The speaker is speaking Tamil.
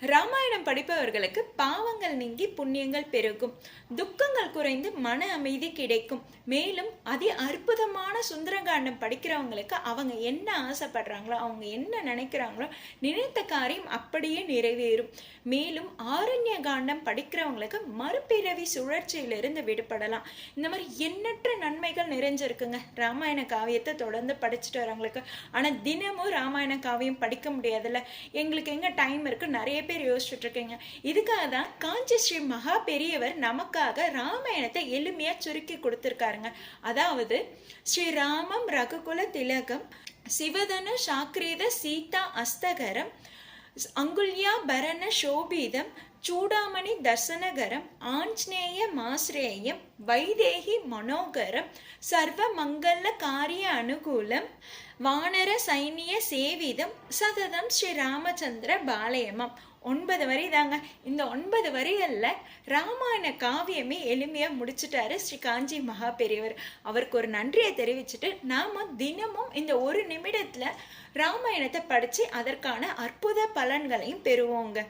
ராமாயணம் படிப்பவர்களுக்கு பாவங்கள் நீங்கி புண்ணியங்கள் பெருகும். துக்கங்கள் குறைந்து மன அமைதி கிடைக்கும். மேலும் அதி அற்புதமான சுந்தரகாண்டம் படிக்கிறவங்களுக்கு அவங்க என்ன ஆசைப்படுறாங்களோ அவங்க என்ன நினைக்கிறாங்களோ நினைத்த காரியம் அப்படியே நிறைவேறும். மேலும் ஆரண்ய காண்டம் படிக்கிறவங்களுக்கு மறுபிறவி சுழற்சியிலிருந்து விடுபடலாம். இந்த மாதிரி எண்ணற்ற நன்மைகள் நிறைஞ்சிருக்குங்க. ராமாயண காவியத்தை தொடர்ந்து படிச்சுட்டு வரவங்களுக்கு. ஆனால் தினமும் ராமாயண காவியம் படிக்க முடியாதுல்ல. எங்களுக்கு எங்கே டைம் இருக்கு? நிறைய பேர் யோசிச்சுட்டு இருக்கீங்க இதுக்காக தான் காஞ்சி ஸ்ரீ மகா பெரியவர் நமக்காக ராமாயணத்தை எளிமையா சுருக்கி கொடுத்துருக்காருங்க. அதாவது ஸ்ரீராமம் ரகுகுல திலகம் சிவதனு சாக்ரீத சீதா அஸ்தகரம் அங்குல்யா பரண சோபீதம் சூடாமணி தர்சனகரம் ஆஞ்சநேய மாஸ்ரேயம் வைதேகி மனோகரம் சர்வ மங்கள காரிய அனுகூலம் வானர சைனிய சேவிதம் சததம் ஸ்ரீ ராமச்சந்திர பாலயமம். ஒன்பது வரி தாங்க. இந்த ஒன்பது வரிகளில் ராமாயண காவியமே எளிமையாக முடிச்சிட்டாரு ஸ்ரீ காஞ்சி மகா பெரியவர் அவருக்கு ஒரு நன்றியை தெரிவிச்சுட்டு நாம தினமும் இந்த ஒரு நிமிடத்தில் ராமாயணத்தை படித்து அதற்கான அற்புத பலன்களையும் பெறுவோங்க.